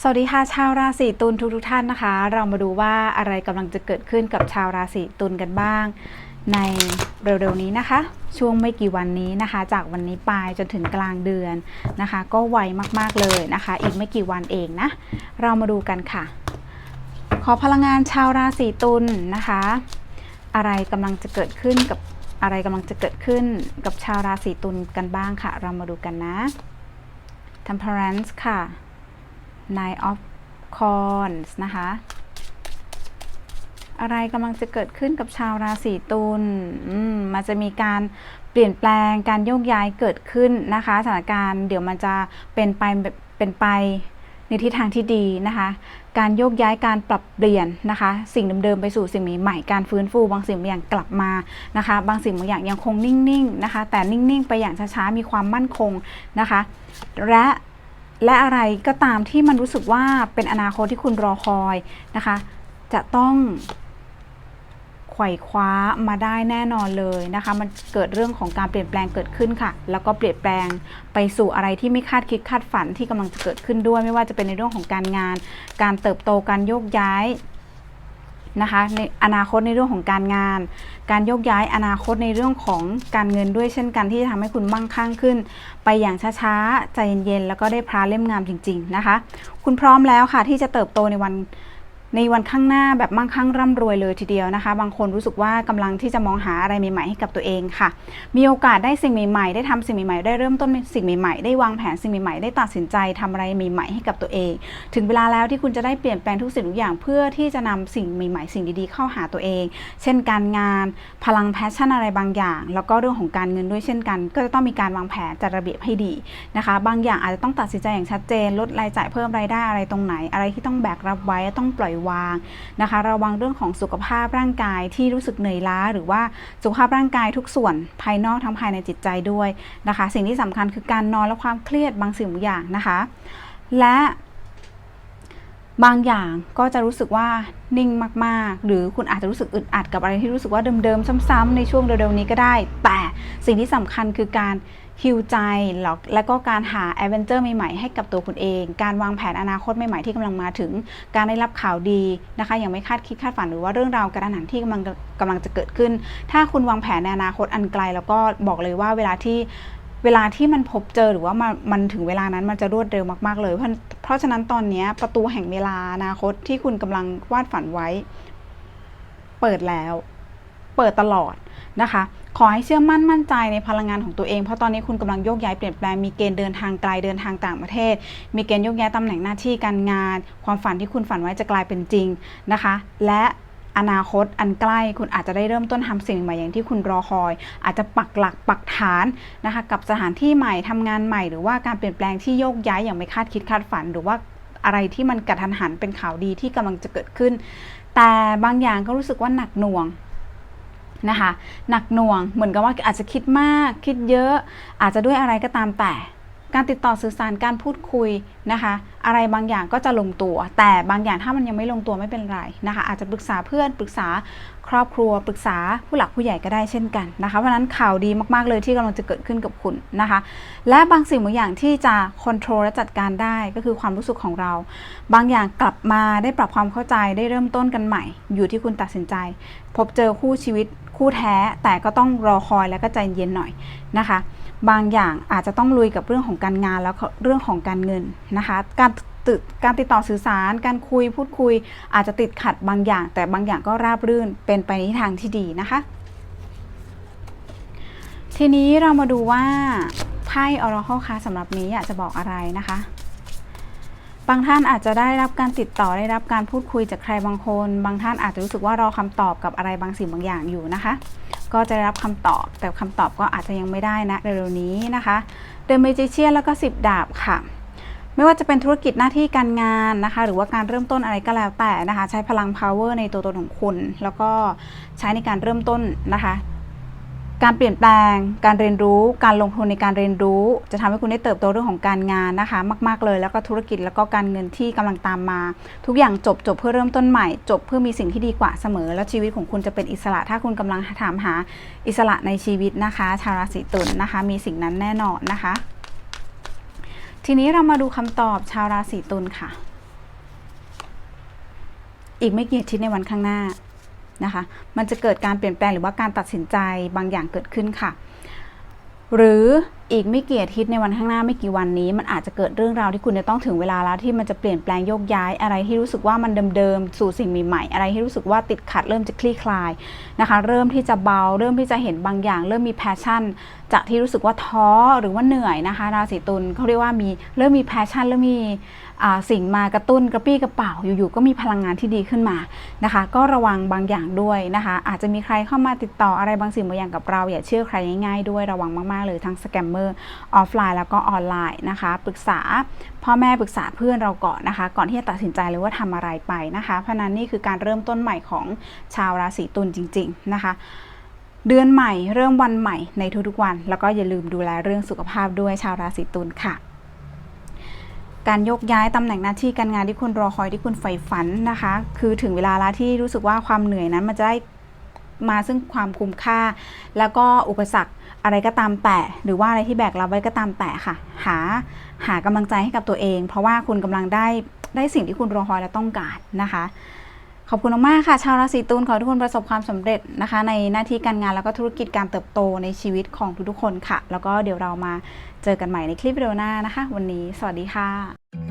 สวัสดีค่ะชาวราศีตุลทุกๆท่านนะคะ เรามาดูว่าอะไรกำลังจะเกิดขึ้นกับชาวราศีตุลกันบ้าง ในเร็วๆนี้นะคะ ช่วงไม่กี่วันนี้นะคะ จากวันนี้ไปจนถึงกลางเดือนนะคะ ก็ไวมากๆเลยนะคะ อีกไม่กี่วันเองนะ เรามาดูกันค่ะ ขอพลังงานชาวราศีตุลนะคะ อะไรกำลังจะเกิดขึ้นกับอะไรกำลังจะเกิดขึ้นกับชาวราศีตุลกันบ้างค่ะ เรามาดูกันนะ Temperance ค่ะ Nine of Wands นะคะ อะไรกำลังจะเกิดขึ้นกับชาวราศีตุลมมันจะมีการเปลี่ยนแปลงการโยกย้ายเกิดขึ้นนะคะ สถานการณ์เดี๋ยวมันจะเป็นไปเป็นไปในทิศทางที่ดีนะคะ การโยกย้ายการปรับเปลี่ยนนะคะ สิ่งเดิมๆไปสู่สิ่งใหม่ๆการฟื้นฟูบางสิ่งบางอย่างกลับมานะคะ บางสิ่งบางอย่างยังคงนิ่งๆนะคะ แต่นิ่งๆ ไปอย่างช้าๆมีความมั่นคงนะคะ และ และอะไรก็ตามที่มันรู้สึกว่าเป็นอนาคตที่คุณรอคอยนะคะ จะต้องไขว่คว้ามาได้แน่นอนเลยนะคะ มันเกิดเรื่องของการเปลี่ยนแปลงเกิดขึ้นค่ะ แล้วก็เปลี่ยนแปลงไปสู่อะไรที่ไม่คาดคิดคาดฝันที่กำลังจะเกิดขึ้นด้วย ไม่ว่าจะเป็นในเรื่องของการงาน การเติบโตการโยกย้าย นะคะในอนาคตในเรื่องของการงาน การโยกย้ายอนาคตในเรื่องของการเงินด้วยเช่นกันที่จะทำให้คุณมั่งคั่งขึ้น ไปอย่างช้าๆ ใจเย็นๆ แล้วก็ได้พระเล่มงามจริง ๆ นะคะ คุณพร้อมแล้วค่ะที่จะเติบโตในวัน ในวันข้างหน้าแบบมั่งคั่งร่ำรวยเลยทีเดียวนะคะ บางคนรู้สึกว่ากำลังที่จะมองหาอะไรใหม่ๆให้กับตัวเองค่ะ มีโอกาสได้สิ่งใหม่ๆ ได้ทำสิ่งใหม่ๆ ได้เริ่มต้นสิ่งใหม่ๆ ได้วางแผนสิ่งใหม่ๆ ได้ตัดสินใจทำอะไรใหม่ๆ ให้กับตัวเอง ถึงเวลาแล้วที่คุณจะได้เปลี่ยนแปลงทุกสิ่งทุกอย่างเพื่อที่จะนำสิ่งใหม่ๆ สิ่งดีๆ เข้าหาตัวเอง เช่น การงาน พลังแพชชั่นอะไรบางอย่าง แล้วก็เรื่องของการเงินด้วยเช่นกัน ก็จะต้องมีการวางแผนจัดระเบียบให้ดีนะคะ บางอย่างอาจจะต้องตัดสินใจอย่างชัดเจน ลดรายจ่ายเพิ่มรายได้อะไรตรงไหน อะไรที่ต้องแบกรับไว้ต้องปล่อยวางนะคะ ระวังเรื่องของสุขภาพร่างกายที่รู้สึกเหนื่อยล้า หรือว่าสุขภาพร่างกายทุกส่วนภายนอกทั้งภายในจิตใจด้วยนะคะ สิ่งที่สำคัญคือการนอนและความเครียดบางสิ่งบางอย่างนะคะ และ บางอย่างก็จะรู้สึกว่านิ่งมาก ๆ หรือคุณอาจจะรู้สึกอึดอัดกับอะไรที่รู้สึกว่าเดิม ๆ ซ้ำๆในช่วงเร็วๆนี้ก็ได้ แต่สิ่งที่สำคัญคือการฮิวใจหรอกและก็การหาแอดเวนเจอร์ใหม่ๆให้กับตัวคุณเอง การวางแผนอนาคตใหม่ๆที่กำลังมาถึง การได้รับข่าวดีนะคะอย่างไม่คาดคิดคาดฝันหรือว่าเรื่องราวกระทันหันที่กำลังกำลังจะเกิดขึ้น ถ้าคุณวางแผนในอนาคตอันไกล แล้วก็บอกเลยว่าเวลาที่ เวลาที่มันพบเจอหรือว่ามันมันถึงเวลานั้นมันจะรวดเร็วมากๆเลย เพราะเพราะฉะนั้นตอนนี้ประตูแห่งเวลาอนาคตที่คุณกำลังวาดฝันไว้ เปิดแล้ว เปิดตลอดนะคะ ขอให้เชื่อมั่นมั่นใจในพลังงานของตัวเอง เพราะตอนนี้คุณกำลังโยกย้ายเปลี่ยนแปลง มีเกณฑ์เดินทางไกลเดินทางต่างประเทศ มีเกณฑ์โยกย้ายตำแหน่งหน้าที่การงาน ความฝันที่คุณฝันไว้จะกลายเป็นจริงนะคะ และ อนาคตอันใกล้คุณอาจจะได้เริ่มต้นทำสิ่งใหม่อย่างที่คุณรอคอย อาจจะปักหลักปักฐานนะคะกับสถานที่ใหม่ทำงานใหม่ หรือว่าการเปลี่ยนแปลงที่โยกย้ายอย่างไม่คาดคิดคาดฝัน หรือว่าอะไรที่มันกระทันหันเป็นข่าวดีที่กำลังจะเกิดขึ้น แต่บางอย่างก็รู้สึกว่าหนักหน่วงนะคะหนักหน่วงเหมือนกับว่าอาจจะคิดมากคิดเยอะ อาจจะด้วยอะไรก็ตามแต่ การติดต่อสื่อสารการพูดคุยนะคะ อะไรบางอย่างก็จะลงตัว แต่บางอย่างถ้ามันยังไม่ลงตัวไม่เป็นไรนะคะ อาจจะปรึกษาเพื่อนปรึกษาครอบครัว ปรึกษาผู้หลักผู้ใหญ่ก็ได้เช่นกันนะคะเพราะนั้นข่าวดีมากๆเลยที่กำลังจะเกิดขึ้นกับคุณนะคะ และบางสิ่งบางอย่างที่จะควบคุมและจัดการได้ก็คือความรู้สึกของเรา บางอย่างกลับมาได้ปรับความเข้าใจได้เริ่มต้นกันใหม่ อยู่ที่คุณตัดสินใจ พบเจอคู่ชีวิตคู่แท้แต่ก็ต้องรอคอยและก็ใจเย็นหน่อยนะคะ บางอย่างอาจจะต้องลุยกับเรื่องของการงานแล้วเรื่องของการเงินนะคะ การติดการติดต่อสื่อสาร การคุยพูดคุย อาจจะติดขัดบางอย่าง แต่บางอย่างก็ราบรื่นเป็นไปในทางที่ดีนะคะ ทีนี้เรามาดูว่าไพ่ออร์ c ค e สำหรับนี้อยากจะบอกอะไรนะคะบางท่านอาจจะได้รับการติดต่อได้รับการพูดคุยจากใครบางคน บางท่านอาจจะรู้สึกว่ารอคำตอบกับอะไรบางสิ่งบางอย่างอยู่นะคะ ก็จะได้รับคำตอบ แต่คำตอบก็อาจจะยังไม่ได้นะเร็วๆนี้นะคะเดอะเมจิเชียนแล้วก็สิบดาบค่ะไม่ว่าจะเป็นธุรกิจหน้าที่การงานนะคะ หรือว่าการเริ่มต้นอะไรก็แล้วแต่นะคะ ใช้พลัง power ในตัวตนของคุณ แล้วก็ใช้ในการเริ่มต้นนะคะ การเปลี่ยนแปลง การเรียนรู้ การลงทุนในการเรียนรู้ จะทำให้คุณได้เติบโตเรื่องของการงานนะคะ มาก ๆ เลย แล้วก็ธุรกิจแล้วก็การเงินที่กำลังตามมา ทุกอย่างจบจบเพื่อเริ่มต้นใหม่ จบเพื่อมีสิ่งที่ดีกว่าเสมอ แล้วชีวิตของคุณจะเป็นอิสระ ถ้าคุณกำลังถามหาอิสระในชีวิตนะคะ ชาวราศีตุลนะคะ มีสิ่งนั้นแน่นอนนะคะ ทีนี้เรามาดูคำตอบชาวราศีตุลค่ะ อีกไม่กี่อาทิตย์ในวันข้างหน้า นะคะ มันจะเกิดการเปลี่ยนแปลงหรือว่าการตัดสินใจบางอย่างเกิดขึ้นค่ะ หรืออีกไม่กี่อาทิตย์ในวันข้างหน้าไม่กี่วันนี้ มันอาจจะเกิดเรื่องราวที่คุณจะต้องถึงเวลาแล้วที่มันจะเปลี่ยนแปลงโยกย้ายอะไรที่รู้สึกว่ามันเดิมๆสู่สิ่งใหม่ๆอะไรที่รู้สึกว่าติดขัดเริ่มจะคลี่คลายนะคะ เริ่มที่จะเบา เริ่มที่จะเห็นบางอย่าง เริ่มมีแพชชั่น จากที่รู้สึกว่าท้อหรือว่าเหนื่อยนะคะ ราศีตุลเขาเรียกว่ามีเริ่มมีแพชชั่นเริ่มมี สิ่งมากระตุ้นกระปี้กระเป๋าอยู่ๆก็มีพลังงานที่ดีขึ้นมานะคะ ก็ระวังบางอย่างด้วยนะคะ อาจจะมีใครเข้ามาติดต่ออะไรบางสิ่งบางอย่างกับเรา อย่าเชื่อใครง่ายๆด้วยระวังมากๆเลยทั้งสแกมเมอร์ออฟไลน์แล้วก็ออนไลน์นะคะปรึกษาพ่อแม่ปรึกษาเพื่อนเราก่อนนะคะ ก่อนที่จะตัดสินใจเลยว่าทำอะไรไปนะคะ เพราะนั้นนี่คือการเริ่มต้นใหม่ของชาวราศีตุลจริง ๆ นะคะเดือนใหม่เริ่มวันใหม่ในทุกๆวัน แล้วก็อย่าลืมดูแลเรื่องสุขภาพด้วยชาวราศีตุลค่ะ การยกย้ายตำแหน่งหน้าที่การงานที่คุณรอคอยที่คุณใฝ่ฝันนะคะ คือถึงเวลาแล้วที่รู้สึกว่าความเหนื่อยนั้นมันจะได้มาซึ่งความคุ้มค่า แล้วก็อุปสรรคอะไรก็ตามแต่ หรือว่าอะไรที่แบกรับไว้ก็ตามแต่ค่ะ หาหากำลังใจให้กับตัวเอง เพราะว่าคุณกำลังได้ได้สิ่งที่คุณรอคอยและต้องการนะคะ ขอบคุณมากค่ะ ชาวราศีตุลขอให้ทุกคนประสบความสำเร็จนะคะ ในหน้าที่การงานแล้วก็ธุรกิจการเติบโตในชีวิตของทุกๆคนค่ะ แล้วก็เดี๋ยวเรามาเจอกันใหม่ในคลิปวิดีโอหน้านะคะ วันนี้ สวัสดีค่ะ